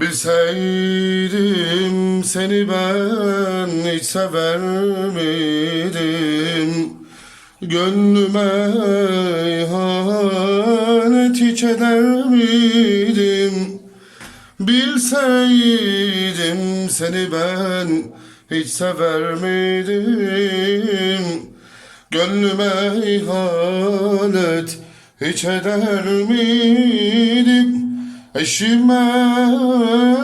Bilseydim seni ben hiç sever miydim? Gönlüme ihanet hiç eder miydim? Bilseydim seni ben hiç sever miydim? Gönlüme ihanet hiç eder miydim? Eşime,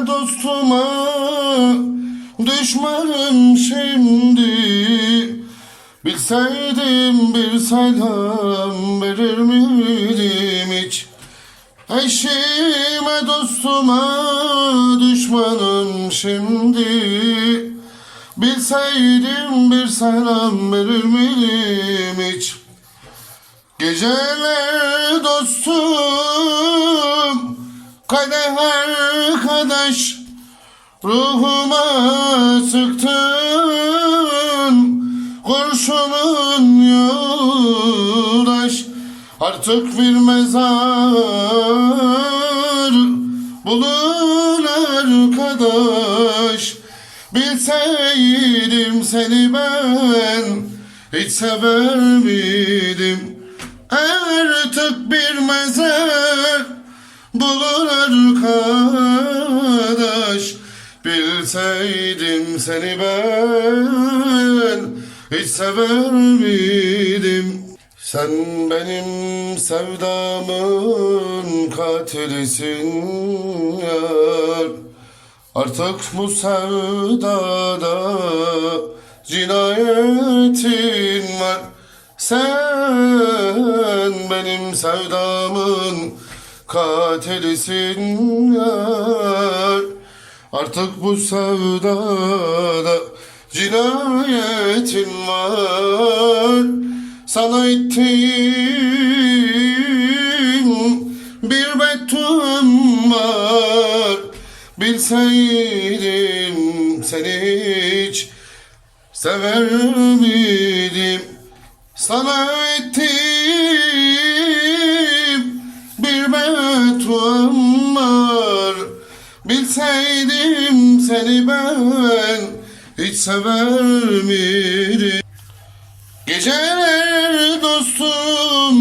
dostuma düşmanım şimdi Bilseydim bir selam verir miydim hiç? Eşime, dostuma düşmanım şimdi Bilseydim bir selam verir miydim hiç? Geceler dostum Kadeh arkadaş Ruhuma sıktın Kurşunun yoldaş. Artık bir mezar Bulun arkadaş. Bilseydim seni ben Hiç sever miydim? Artık bir mezar arkadaş Bilseydim seni ben Hiç sever miydim? Sen benim sevdamın katilisin yar. Artık bu sevdada cinayetin var. Sen benim sevdamın katilisin yar. Artık bu sevdada cinayetin var. Sana ettiğim bir beddum var. Bilseydim seni hiç sever miydim? Sana ettiğim Bilseydim seni ben hiç sever miydim Geceler dostum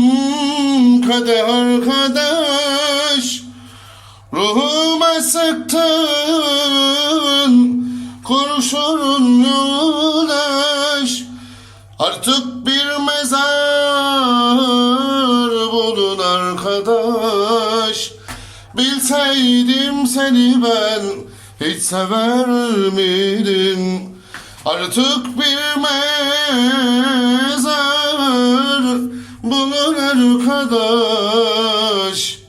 kadeh arkadaş Ruhuma sıktın kurşunun yoldaş. Artık bir mezar Bilseydim seni ben hiç sever miydim Artık bir mezar bulun arkadaş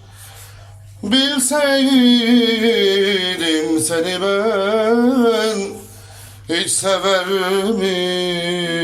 Bilseydim seni ben hiç sever miydim?